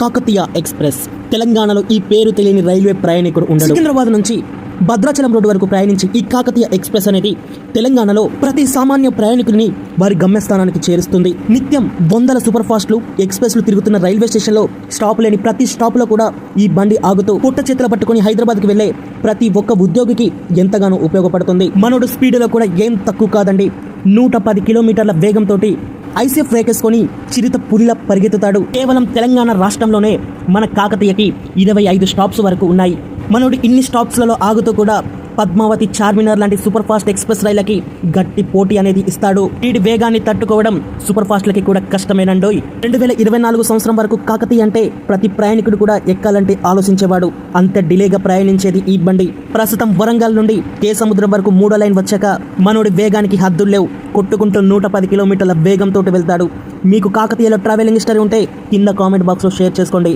Kakatiya express. తెలంగాణలో ఈ పేరు తెలియని రైల్వే ప్రయాణికుడు ఉండడు. సికింద్రాబాద్ నుంచి భద్రాచలం రోడ్డు వరకు ప్రయాణించి ఈ కాకతీయ ఎక్స్ప్రెస్ అనేది తెలంగాణలో ప్రతి సామాన్య ప్రయాణికుడిని వారి గమ్యస్థానానికి చేరుస్తుంది. నిత్యం వందల సూపర్ ఫాస్ట్లు ఎక్స్ప్రెస్లు తిరుగుతున్న రైల్వే స్టేషన్లో స్టాప్ లేని ప్రతి స్టాప్లో కూడా ఈ బండి ఆగుతూ పుట్ట చేతులు పట్టుకుని హైదరాబాద్కి వెళ్ళే ప్రతి ఒక్క ఉద్యోగికి ఎంతగానో ఉపయోగపడుతుంది. మనోడు స్పీడ్లో కూడా ఏం తక్కువ కాదండి. నూట పది కిలోమీటర్ల వేగంతో ఐసీఎఫ్ రేకేసుకొని చిరుత పులిలా పరిగెత్తుతాడు. కేవలం తెలంగాణ రాష్ట్రంలోనే మన కాకతీయకి ఇరవై ఐదు స్టాప్స్ వరకు ఉన్నాయి. మనోడు ఇన్ని స్టాప్స్లలో ఆగుతూ కూడా పద్మావతి చార్మినార్ లాంటి సూపర్ ఫాస్ట్ ఎక్స్ప్రెస్ రైళ్ళకి గట్టి పోటీ అనేది ఇస్తాడు. వీటి వేగాన్ని తట్టుకోవడం సూపర్ ఫాస్ట్లకి కూడా కష్టమేనండోయ్. రెండు వేల ఇరవై నాలుగు సంవత్సరం వరకు కాకతీయ అంటే ప్రతి ప్రయాణికుడు కూడా ఎక్కాలంటే ఆలోచించేవాడు. అంత డిలేగా ప్రయాణించేది ఈ బండి. ప్రస్తుతం వరంగల్ నుండి కే సముద్రం వరకు మూడో లైన్ వచ్చాక మనోడి వేగానికి హద్దులు లేవు. కొట్టుకుంటూ నూట పది కిలోమీటర్ల వేగంతో వెళ్తాడు. మీకు కాకతీయలో ట్రావెలింగ్ హిస్టరీ ఉంటే కింద కామెంట్ బాక్స్లో షేర్ చేసుకోండి.